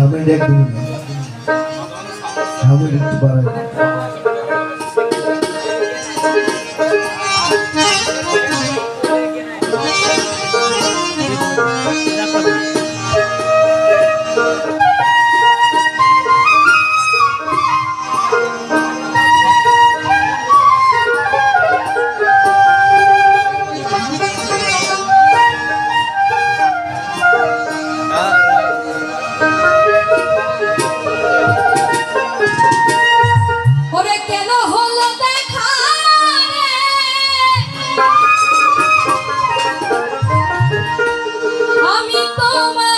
হামিদ একদমই না। দেখতে বাড়াই Oh my